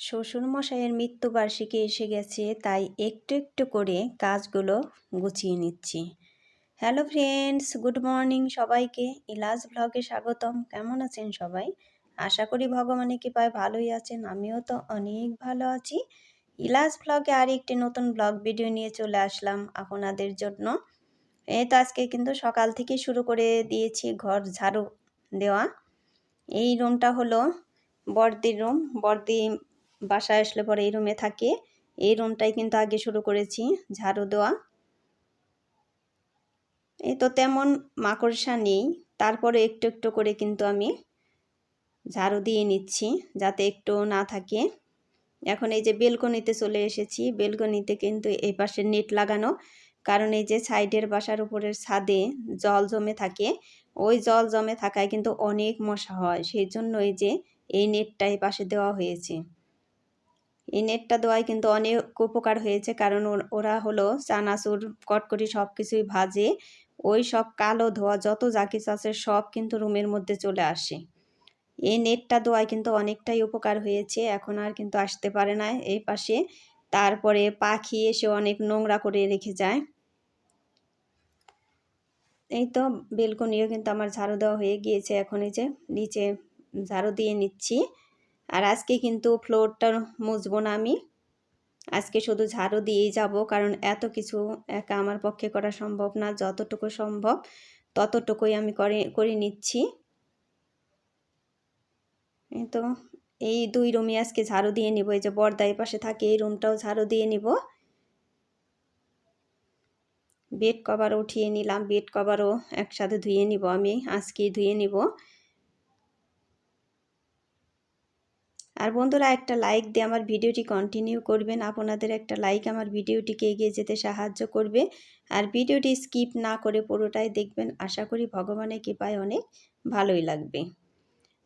শ্বশুরমশাইয়ের মৃত্যুবার্ষিকী এসে গেছে, তাই একটু একটু করে কাজগুলো গুছিয়ে নিচ্ছি। হ্যালো ফ্রেন্ডস, গুড মর্নিং সবাইকে। ইলাজ ব্লগে স্বাগতম। কেমন আছেন সবাই? আশা করি ভগবানের কৃপায় ভালোই আছেন। আমিও তো অনেক ভালো আছি। ইলাজ ব্লগে আর একটি নতুন ব্লগ ভিডিও নিয়ে চলে আসলাম আপনাদের জন্য। এই তো আজকে কিন্তু সকাল থেকে শুরু করে দিয়েছি ঘর ঝাড়ু দেওয়া। এই রুমটা হলো বর্দির রুম। বর্দি বাসায় আসলে পরে এই রুমে থাকে। এই রুমটাই কিন্তু আগে শুরু করেছি, ঝাড়ু দেওয়া। এই তো তেমন মাকড়সা নেই, তারপরে একটু একটু করে কিন্তু আমি ঝাড়ু দিয়ে নিচ্ছি, যাতে একটু না থাকে। এখন এই যে বেলকনিতে চলে এসেছি, বেলকনিতে কিন্তু এই পাশে নেট লাগানো, কারণ এই যে সাইডের বাসার উপরের ছাদে জল জমে থাকে, ওই জল জমে থাকায় কিন্তু অনেক মশা হয়, সেই জন্য এই যে এই নেটটা এই পাশে দেওয়া হয়েছে। এই নেটটা দেওয়ায় কিন্তু অনেক উপকার হয়েছে। কারণ ওরা হলো চানাচুর, কটকটি সব কিছুই ভাজে। ওই সব কালো ধোয়া, যত যা কিছু আছে সব কিন্তু রুমের মধ্যে চলে আসে। এই নেটটা দেওয়ায় কিন্তু অনেকটাই উপকার হয়েছে। এখন আর কিন্তু আসতে পারে না এই পাশে। তারপরে পাখি এসে অনেক নোংরা করে রেখে যায়। এই তো বেলকনিও কিন্তু আমার ঝাড়ু দেওয়া হয়ে গিয়েছে। এখন এই যে নিচে ঝাড়ু দিয়ে নিচ্ছি। আর আজকে কিন্তু ফ্লোরটা মুছবো না আমি। আজকে শুধু ঝাড়ু দিয়েই যাব, কারণ এত কিছু একা আমার পক্ষে করা সম্ভব না, যতটুকু সম্ভব ততটুকুই আমি করে করে নিচ্ছি। তো, এই দুই রুমে আজকে ঝাড়ু দিয়ে নিব, এই যে বর্দাই পাশে থাকে, এই রুমটাও ঝাড়ু দিয়ে নিব। বেড কভার উঠিয়ে নিলাম, বেড কভারও একসাথে ধুয়ে নিব আমি, আজকেই ধুয়ে নিব। আর বন্ধুরা একটা লাইক দিয়ে আমার ভিডিওটি কন্টিনিউ করবেন। আপনাদের একটা লাইক আমার ভিডিওটিকে এগিয়ে যেতে সাহায্য করবে। আর ভিডিওটি স্কিপ না করে পুরোটাই দেখবেন। আশা করি ভগবানের কৃপায় অনেক ভালোই লাগবে।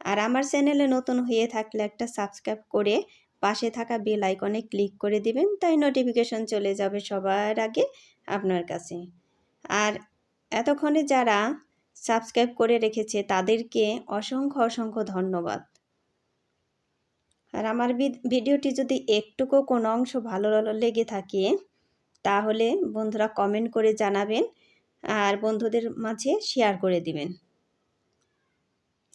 আর আমার চ্যানেলে নতুন হয়ে থাকলে একটা সাবস্ক্রাইব করে পাশে থাকা বেল আইকনে ক্লিক করে দিবেন। তাই নোটিফিকেশন চলে যাবে সবার আগে আপনার কাছে। আর এতক্ষণে যারা সাবস্ক্রাইব করে রেখেছে তাদেরকে অসংখ্য অসংখ্য ধন্যবাদ। আর আমার ভিডিওটি যদি একটুকু কোনো অংশ ভালো লেগে থাকে, তাহলে বন্ধুরা কমেন্ট করে জানাবেন আর বন্ধুদের মাঝে শেয়ার করে দিবেন।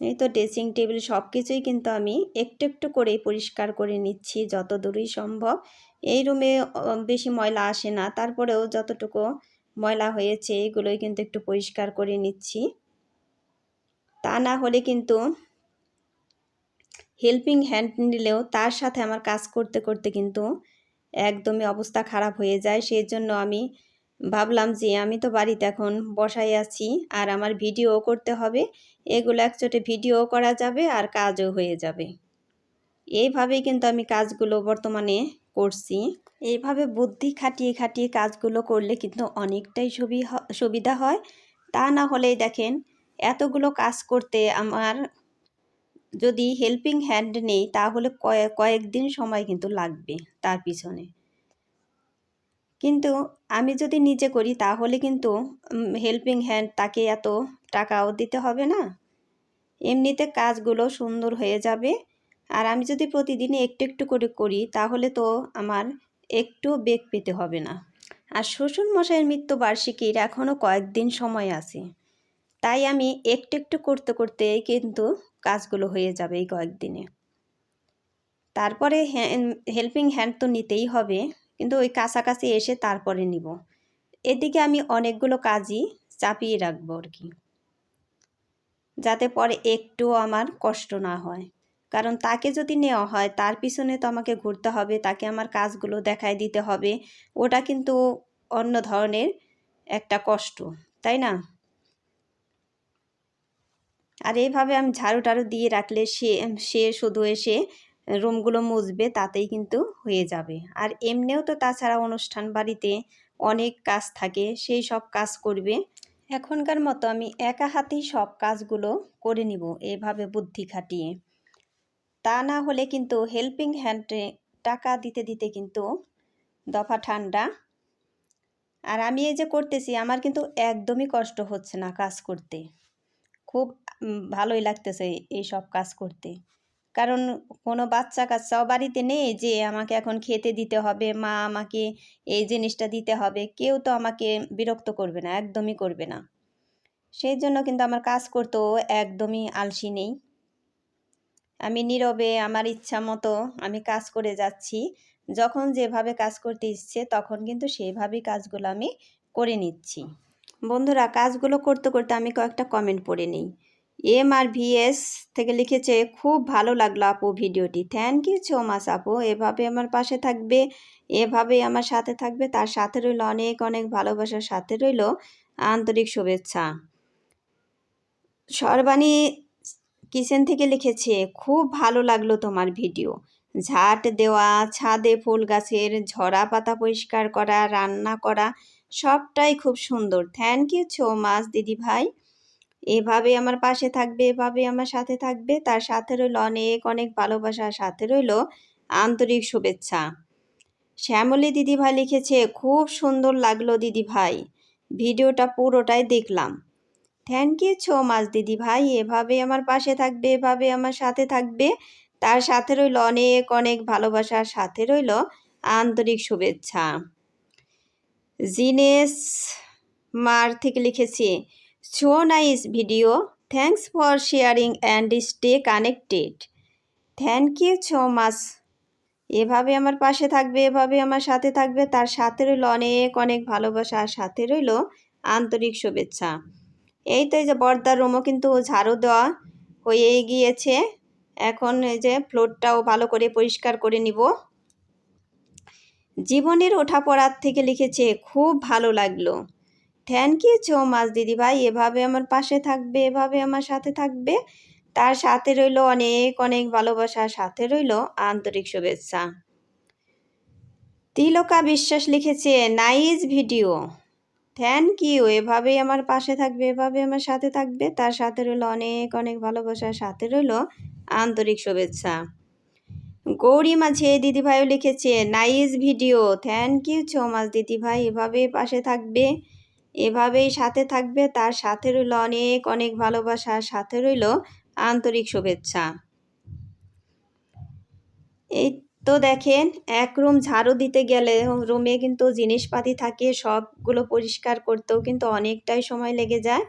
এই তো ড্রেসিং টেবিল সব কিছুই কিন্তু আমি একটু একটু করে পরিষ্কার করে নিচ্ছি, যত দূরই সম্ভব। এই রুমে বেশি ময়লা আসে না, তারপরেও যতটুকু ময়লা হয়েছে, এগুলোই কিন্তু একটু পরিষ্কার করে নিচ্ছি। তা না হলে কিন্তু হেল্পিং হ্যান্ড নিলেও তার সাথে আমার কাজ করতে করতে কিন্তু একদমই অবস্থা খারাপ হয়ে যায়। সেই জন্য আমি ভাবলাম যে আমি তো বাড়িতে এখন বসাই আছি, আর আমার ভিডিও করতে হবে। এগুলো একচোটে ভিডিও করা যাবে আর কাজও হয়ে যাবে। এইভাবেই কিন্তু আমি কাজগুলো বর্তমানে করছি। এইভাবে বুদ্ধি খাটিয়ে খাটিয়ে কাজগুলো করলে কিন্তু অনেকটাই সুবিধা হয়। তা না হলেই দেখেন, এতগুলো কাজ করতে আমার যদি হেল্পিং হ্যান্ড নেই, তাহলে কয়েক কয়েকদিন সময় কিন্তু লাগবে তার পিছনে। কিন্তু আমি যদি নিজে করি, তাহলে কিন্তু হেল্পিং হ্যান্ড তাকে এত টাকাও দিতে হবে না। এমনিতে কাজগুলো সুন্দর হয়ে যাবে। আর আমি যদি প্রতিদিন একটু একটু করে করি, তাহলে তো আমার একটু বেগ পেতে হবে না। আর শ্বশুর মশাইয়ের মৃত্যুবার্ষিকীর এখনও কয়েকদিন সময় আছে। তাই আমি একটু একটু করতে করতে কিন্তু কাজগুলো হয়ে যাবে এই কয়েকদিনে। তারপরে হেল্পিং হ্যান্ড তো নিতেই হবে, কিন্তু ওই কাছাকাছি এসে তারপরে নিব। এদিকে আমি অনেকগুলো কাজই চাপিয়ে রাখব আর কি, যাতে পরে একটুও আমার কষ্ট না হয়। কারণ তাকে যদি নেওয়া হয়, তার পিছনে তো আমাকে ঘুরতে হবে, তাকে আমার কাজগুলো দেখায় দিতে হবে, ওটা কিন্তু অন্য ধরনের একটা কষ্ট, তাই না? আর এইভাবে আমি ঝাড়ু টাড়ু দিয়ে রাখলে সে সে শুধু এসে রুমগুলো মুছবে, তাতেই কিন্তু হয়ে যাবে। আর এমনিও তো তাছাড়া অনুষ্ঠান বাড়িতে অনেক কাজ থাকে, সেই সব কাজ করবে। এখনকার মতো আমি একা হাতেই সব কাজগুলো করে নিব, এভাবে বুদ্ধি খাটিয়ে। তা না হলে কিন্তু হেল্পিং হ্যান্ডে টাকা দিতে দিতে কিন্তু দফা ঠান্ডা। আর আমি এই যে করতেছি, আমার কিন্তু একদমই কষ্ট হচ্ছে না কাজ করতে। খুব ভালোই লাগতেছে এই সব কাজ করতে। কারণ কোনো বাচ্চা কাচ্চাও বাড়িতে নেই যে আমাকে এখন খেতে দিতে হবে, মা আমাকে এই জিনিসটা দিতে হবে, কেউ তো আমাকে বিরক্ত করবে না, একদমই করবে না। সেই জন্য কিন্তু আমার কাজ করতেও একদমই আলসি নেই। আমি নীরবে, আমার ইচ্ছা মতো আমি কাজ করে যাচ্ছি। যখন যেভাবে কাজ করতে ইচ্ছে তখন কিন্তু সেভাবেই কাজগুলো আমি করে নিচ্ছি। বন্ধুরা, কাজগুলো করতে করতে আমি কয়েকটা কমেন্ট পড়ে নিই। এম আর ভিএস থেকে লিখেছে, খুব ভালো লাগল আপু ভিডিওটি। থ্যাংক ইউ সো মাচ আপু। এভাবে আমার পাশে থাকবে এভাবে আমার সাথে থাকবে। তার সাথে রইল অনেক অনেক ভালোবাসার সাথে রইল আন্তরিক শুভেচ্ছা। সর্বাণী কিচেন থেকে লিখেছে, খুব ভালো লাগল তোমার ভিডিও। ঝাট দেওয়া, ছাদে ফুল গাছের, ঝরা পাতা পরিষ্কার করা, রান্না করা সবটাই খুব সুন্দর। থ্যাংক ইউ সো মাচ দিদি ভাই। এভাবে আমার পাশে থাকবে, এভাবে আমার সাথে থাকবে। তার সাথে রইল অনেক অনেক ভালোবাসার সাথে রইল আন্তরিক শুভেচ্ছা। শ্যামলী দিদি ভাই লিখেছে, খুব সুন্দর লাগল দিদি ভাই। ভিডিওটা পুরোটাই দেখলাম। থ্যাংক ইউ সো মাচ দিদি ভাই। এভাবে আমার পাশে থাকবে, এভাবে আমার সাথে থাকবে। তার সাথে রইল অনেক অনেক ভালোবাসার সাথে রইল আন্তরিক শুভেচ্ছা। জিনেস মার থেকে লিখেছি so nice video thanks for sharing and stay connected thank you so much এভাবে আমার পাশে থাকবে, এভাবে আমার সাথে থাকবে। তার সাথে রইল অনেক অনেক ভালোবাসা। আর সাথে রইল আন্তরিক শুভেচ্ছা। এই তো এই যে বর্দার রুমও কিন্তু ঝাড়ু দেওয়া হয়েই গিয়েছে। এখন এই যে ফ্লোরটাও ভালো করে পরিষ্কার করে নিব। জীবনের ওঠা পড়ার থেকে লিখেছে, খুব ভালো লাগল। থ্যাংক ইউ সো মাচ দিদিভাই। এভাবে আমার পাশে থাকবে, এভাবে আমার সাথে থাকবে। তার সাথে রইল অনেক অনেক ভালোবাসা। সাথে রইল আন্তরিক শুভেচ্ছা। তিলকা বিশ্বাস লিখেছে, নাইস ভিডিও। থ্যাংক ইউ এভাবেই আমার পাশে থাকবে এভাবে আমার সাথে থাকবে। তার সাথে রইল অনেক অনেক ভালোবাসার সাথে রইল আন্তরিক শুভেচ্ছা। গৌরী মাঝে দিদিভাইও লিখেছে, nice video. Thank you so much দিদিভাই। এভাবেই পাশে থাকবে, এভাবেই সাথে থাকবে। তার সাথে রইল অনেক অনেক ভালোবাসার সাথে রইল আন্তরিক শুভেচ্ছা। এই তো দেখেন, এক রুম ঝাড়ু দিতে গেলে রুমে কিন্তু জিনিসপাতি থাকে, সবগুলো পরিষ্কার করতেও কিন্তু অনেকটাই সময় লেগে যায়।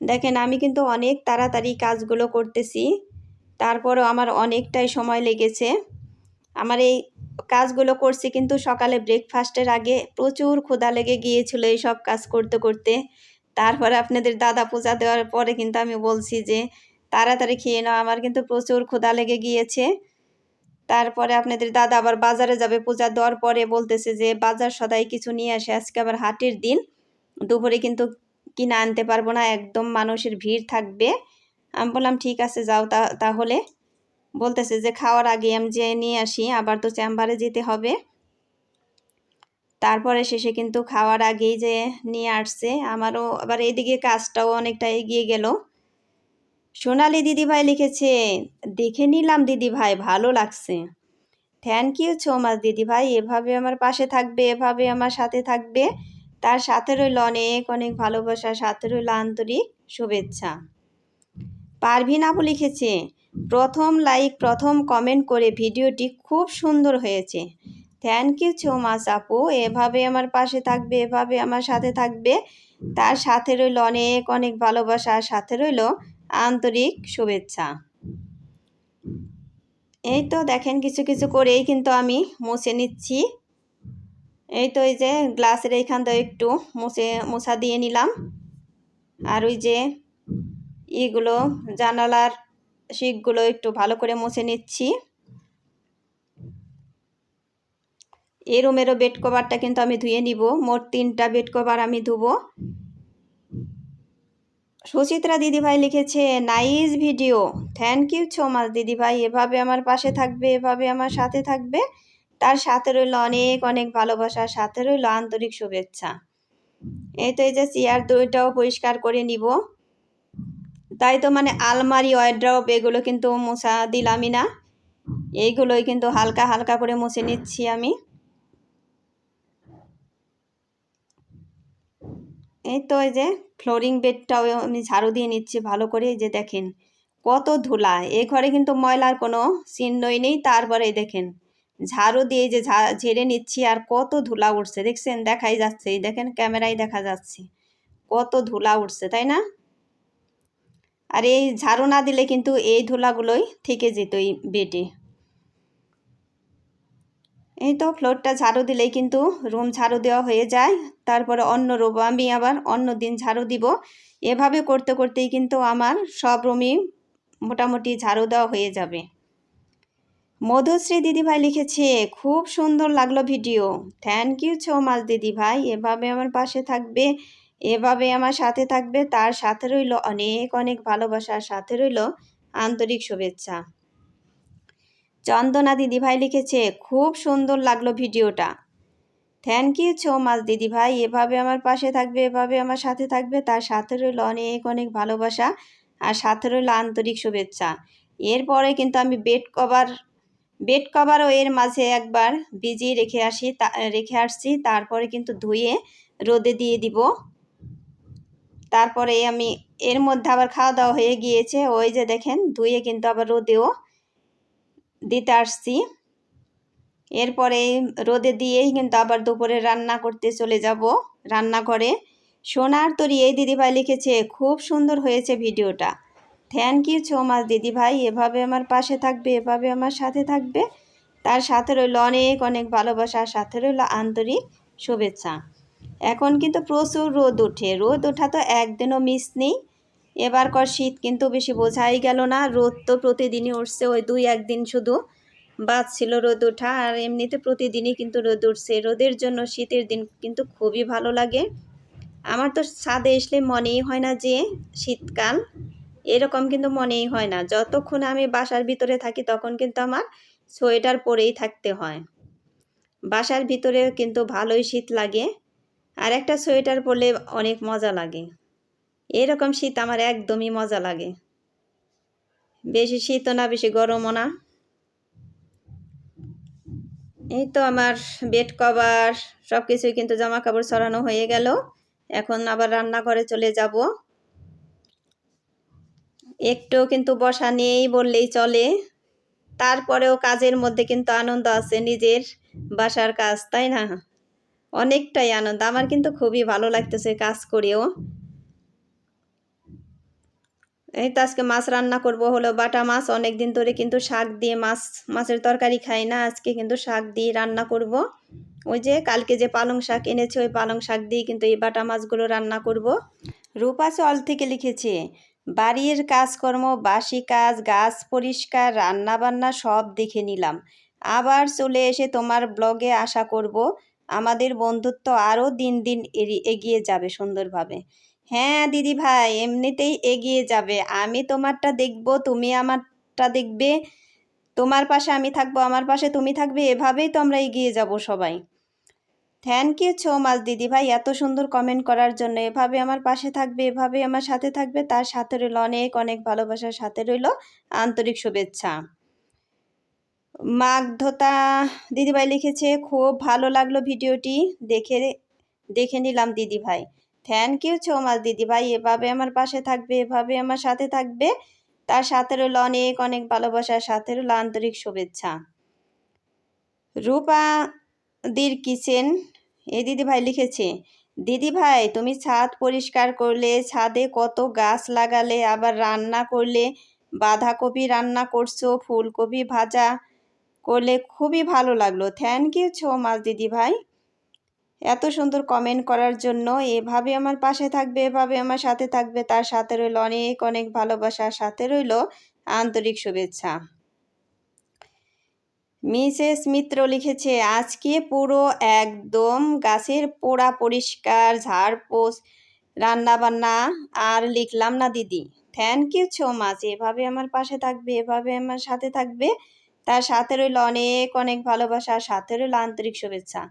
দেখেন, আমি কিন্তু অনেক তাড়াতাড়ি কাজগুলো করতেছি। তারপরও আমার অনেকটাই সময় লেগেছে। আমার এই কাজগুলো করছি কিন্তু সকালে ব্রেকফাস্টের আগে প্রচুর ক্ষুধা লেগে গিয়েছিল এই সব কাজ করতে করতে। তারপরে আপনাদের দাদা পূজা দেওয়ার পরে কিন্তু আমি বলছি যে, তাড়াতাড়ি খেয়ে নাও, আমার কিন্তু প্রচুর ক্ষুধা লেগে গিয়েছে। তারপরে আপনাদের দাদা আবার বাজারে যাবে, পূজা দেওয়ার পরে বলতেছে যে, বাজার সদাই কিছু নিয়ে আসে, আজকে আবার হাটের দিন। দুপুরে কিন্তু কিনে আনতে পারব না, একদম মানুষের ভিড় থাকবে। আমি বললাম, ঠিক আছে, যাও তাহলে। বলতেছে যে, খাওয়ার আগে আমি যে নিয়ে আসি, আবার তো চেম্বারে যেতে হবে। তারপরে শেষে কিন্তু খাওয়ার আগেই যে নিয়ে আসছে, আমারও আবার এদিকে কাজটাও অনেকটা এগিয়ে গেল। সোনালি দিদিভাই লিখেছে, দেখে নিলাম দিদিভাই, ভালো লাগছে। থ্যাংক ইউ সো মাচ দিদিভাই, এভাবে আমার পাশে থাকবে, এভাবে আমার সাথে থাকবে। তার সাথে রইল অনেক অনেক ভালোবাসা, সাথে রইল আন্তরিক শুভেচ্ছা। পারভিন আপু লিখেছে, প্রথম লাইক প্রথম কমেন্ট করে ভিডিওটি খুব সুন্দর হয়েছে। থ্যাংক ইউ সো মাচ আপু, এভাবে আমার পাশে থাকবে, এভাবে আমার সাথে থাকবে। তার সাথে রইল অনেক অনেক ভালোবাসা সাথে রইল আন্তরিক শুভেচ্ছা। এই তো দেখেন কিছু কিছু করেই কিন্তু আমি মুছে নিচ্ছি। এই তো এই যে গ্লাসের এইখানটা একটু মুছে, মোছা দিয়ে নিলাম। আর ওই যে ইগুলো জানালার শিকগুলো একটু ভালো করে মুছে নিচ্ছি। এই রুমেরও বেড কভারটা কিন্তু আমি ধুয়ে নিব। মোট তিনটা বেড কভার আমি ধুবো। সুচিত্রা দিদিভাই লিখেছে, nice video. Thank you so much দিদিভাই। এভাবে আমার পাশে থাকবে, এভাবে আমার সাথে থাকবে। তার সাথে রইল অনেক অনেক ভালোবাসার সাথে রইল আন্তরিক শুভেচ্ছা। এই তো এই যে চেয়ার দুইটাও পরিষ্কার করে নিব। তাই তো মানে আলমারি ওয়াইড্রপ এগুলো কিন্তু মোছা দিলামই না। এইগুলোই কিন্তু হালকা হালকা করে মুছে নিচ্ছি আমি। এই তো এই যে ফ্লোরিং বেডটাও আমি ঝাড়ু দিয়ে নিচ্ছি ভালো করে, এই যে দেখেন কত ধুলা। এ ঘরে কিন্তু ময়লার কোনো চিহ্নই নেই, তারপরে দেখেন ঝাড়ু দিয়ে যে ঝেড়ে নিচ্ছি আর কত ধুলা উঠছে। দেখছেন, দেখাই যাচ্ছে। এই দেখেন, ক্যামেরায় দেখা যাচ্ছে। কত ধুলা উঠছে, তাই না? আর এই ঝাড়ু না দিলে কিন্তু এই ধুলাগুলোই থেকে যেত এই বেটে এই তো ফ্লোরটা ঝাড়ু দিলেই কিন্তু রুম ঝাড়ু দেওয়া হয়ে যায়। তারপরে অন্য রুম, আমি আবার অন্য দিন ঝাড়ু দিব। এভাবে করতে করতেই কিন্তু আমার সব রুমই মোটামুটি ঝাড়ু দেওয়া হয়ে যাবে। মধুশ্রী দিদিভাই লিখেছে, খুব সুন্দর লাগল video. Thank you so much দিদিভাই। এভাবে আমার পাশে থাকবে। এভাবে আমার সাথে থাকবে, তার সাথে রইল অনেক অনেক ভালোবাসার সাথে রইল আন্তরিক শুভেচ্ছা। চন্দনা দিদিভাই লিখেছে, খুব সুন্দর লাগল ভিডিওটা। থ্যাংক ইউ সো মাচ দিদিভাই। এভাবে আমার পাশে থাকবে, এভাবে আমার সাথে থাকবে, তার সাথে রইল অনেক অনেক ভালোবাসা, আর সাথে রইল আন্তরিক শুভেচ্ছা। এরপরে কিন্তু আমি বেড কভার বেড কভারও এর মাঝে একবার ভিজিয়ে রেখে আসি রেখে আসছি, তারপরে কিন্তু ধুয়ে রোদে দিয়ে দিব। তারপরে আমি এর মধ্যে আবার খাওয়া দাওয়া হয়ে গিয়েছে। ওই যে দেখেন, ধুয়ে কিন্তু আবার রোদেও দিতে আসছি। এরপরে রোদে দিয়েই কিন্তু আবার দুপুরে রান্না করতে চলে যাব রান্নাঘরে। সোনার তরি, এই দিদিভাই লিখেছে, খুব সুন্দর হয়েছে ভিডিওটা। থ্যাংক ইউ সো মাচ দিদিভাই। এভাবে আমার পাশে থাকবে, এভাবে আমার সাথে থাকবে। তার সাথে রইল অনেক অনেক ভালোবাসার সাথে রইল আন্তরিক শুভেচ্ছা। এখন কিন্তু প্রচুর রোদ ওঠে। রোদ ওঠা তো একদিনও মিস নেই। এবারকার শীত কিন্তু বেশি বোঝাই গেল না। রোদ তো প্রতিদিনই উঠছে, ওই দুই একদিন শুধু। বাদ ছিল রোদ ওঠা, আর এমনিতে প্রতিদিনই কিন্তু রোদ উঠছে। রোদের জন্য শীতের দিন কিন্তু খুবই ভালো লাগে। আমার তো ছাদে আসলে মনেই হয় না যে শীতকাল। এরকম কিন্তু মনেই হয় না। যতক্ষণ আমি বাসার ভিতরে থাকি, তখন কিন্তু আমার সোয়েটার পরেই থাকতে হয়। বাসার ভিতরে কিন্তু ভালোই শীত লাগে। আর একটা সোয়েটার পরলে অনেক মজা লাগে। এরকম শীত আমার একদমই মজা লাগে। বেশি শীতও না, বেশি গরমও না। এই তো আমার বেড কভার সব কিছুই কিন্তু জামা কাপড় ছড়ানো হয়ে গেল। এখন আবার রান্নাঘরে চলে যাব। একটু কিন্তু বসা নেই বললেই চলে। তারপরেও কাজের মধ্যে কিন্তু আনন্দ আছে নিজের বাসার কাজ, তাই না? অনেকটাই আনন্দ। আমার কিন্তু খুবই ভালো লাগতেছে কাজ করেও। এই তো আজকে মাছ রান্না করব হলো, বাটা মাছ। অনেক দিন ধরে কিন্তু শাক দিয়ে মাছ, মাছের তরকারি খাই না। আজকে কিন্তু শাক দিয়ে রান্না করব। ওই যে কালকে যে পালং শাক এনেছে, ওই পালং শাক দিয়ে কিন্তু এই বাটা মাছগুলো রান্না করব। রূপা চল থেকে লিখেছে, বাড়ির কাজকর্ম, বাসি কাজ, গাছ পরিষ্কার রান্না বান্না সব দেখে নিলাম। আবার চলে এসে তোমার ব্লগে আশা করব আমাদের বন্ধুত্ব আরও দিন দিন এগিয়ে যাবে সুন্দরভাবে। হ্যাঁ দিদি ভাই, এমনিতেই এগিয়ে যাবে। আমি তোমারটা দেখব, তুমি আমারটা দেখবে। তোমার পাশে আমি থাকব, আমার পাশে তুমি থাকবে, এভাবেই তো আমরা এগিয়ে যাব সবাই। থ্যাংক ইউ সো মাচ দিদি ভাই, এত সুন্দর কমেন্ট করার জন্য। এভাবে আমার পাশে থাকবে, এভাবে আমার সাথে থাকবে, তার সাথে রইল অনেক অনেক ভালোবাসার সাথে রইল আন্তরিক শুভেচ্ছা। মাগধতা দিদিভাই লিখেছে, খুব ভালো লাগল ভিডিওটি। দেখে দেখে নিলাম দিদিভাই। থ্যাংক ইউ সো মাচ দিদি ভাই এভাবে আমার পাশে থাকবে, এভাবে আমার সাথে থাকবে। তার সাথে রইল অনেক অনেক ভালোবাসার সাথে রইল আন্তরিক শুভেচ্ছা। রূপা দির কিচেন, এ দিদিভাই লিখেছে, দিদিভাই, তুমি ছাদ পরিষ্কার করলে, ছাদে কত গাছ লাগালে, আবার রান্না করলে, বাঁধাকপি রান্না করছ, ফুলকপি ভাজা করলে খুবই ভালো লাগল। থ্যাংক ইউ সো মাচ দিদি ভাই এত সুন্দর কমেন্ট করার জন্য এভাবে আমার পাশে থাকবে, এভাবে আমার সাথে থাকবে, তার সাথে রইল অনেক অনেক ভালোবাসার সাথে রইল আন্তরিক শুভেচ্ছা। মিসেস মিত্র লিখেছে, আজকে পুরো একদম গাছের পোড়া পরিষ্কার ঝাড়পোছ রান্নাবান্না আর লিখলাম না দিদি। থ্যাংক ইউ সো মাচ এভাবে আমার পাশে থাকবে, এভাবে আমার সাথে থাকবে। তার সাথে রইল অনেক অনেক ভালোবাসা, আর সাথে রইল আন্তরিক শুভেচ্ছা।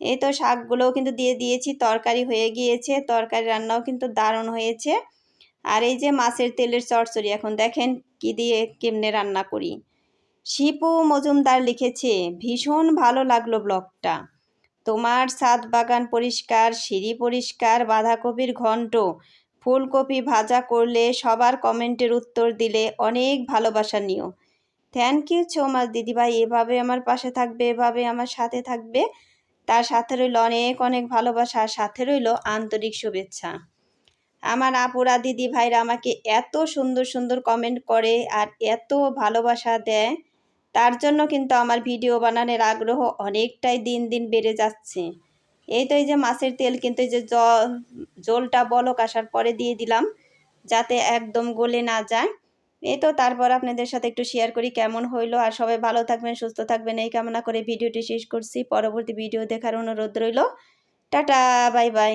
এই তো শাকগুলোও কিন্তু দিয়ে দিয়েছি, তরকারি হয়ে গিয়েছে, তরকারি রান্নাও কিন্তু দারুণ হয়েছে। আর এই যে মাছের তেলের চচ্চড়ি এখন দেখেন কি দিয়ে কেমনে রান্না করি। শিপু মজুমদার লিখেছে, ভীষণ ভালো লাগল ব্লগটা। তোমার ছাদ বাগান পরিষ্কার, সিঁড়ি পরিষ্কার, বাঁধাকপির ঘন্ট, ফুলকপি ভাজা করলে সবার কমেন্টের উত্তর দিলে অনেক ভালোবাসা নিও। থ্যাংক ইউ সো মাচ দিদিভাই। এভাবে আমার পাশে থাকবে, এভাবে আমার সাথে থাকবে। তার সাথে রইল অনেক অনেক ভালোবাসা, আর সাথে রইল আন্তরিক শুভেচ্ছা। আমার আপুরা দিদি ভাইরা আমাকে এত সুন্দর সুন্দর কমেন্ট করে আর এত ভালোবাসা দেয়। তার জন্য কিন্তু আমার ভিডিও বানানোর আগ্রহ অনেকটাই দিন দিন বেড়ে যাচ্ছে। এই তো এই যে মাছের তেল কিন্তু এই যে জল, জলটা বলক আসার পরে দিয়ে দিলাম, যাতে একদম গলে না যায়। এই তো তারপর আপনাদের সাথে একটু শেয়ার করি কেমন হইল। আর সবাই ভালো থাকবেন, সুস্থ থাকবেন। এই কামনা করে ভিডিওটি শেষ করছি। পরবর্তী ভিডিও দেখার অনুরোধ রইল। Tata bye bye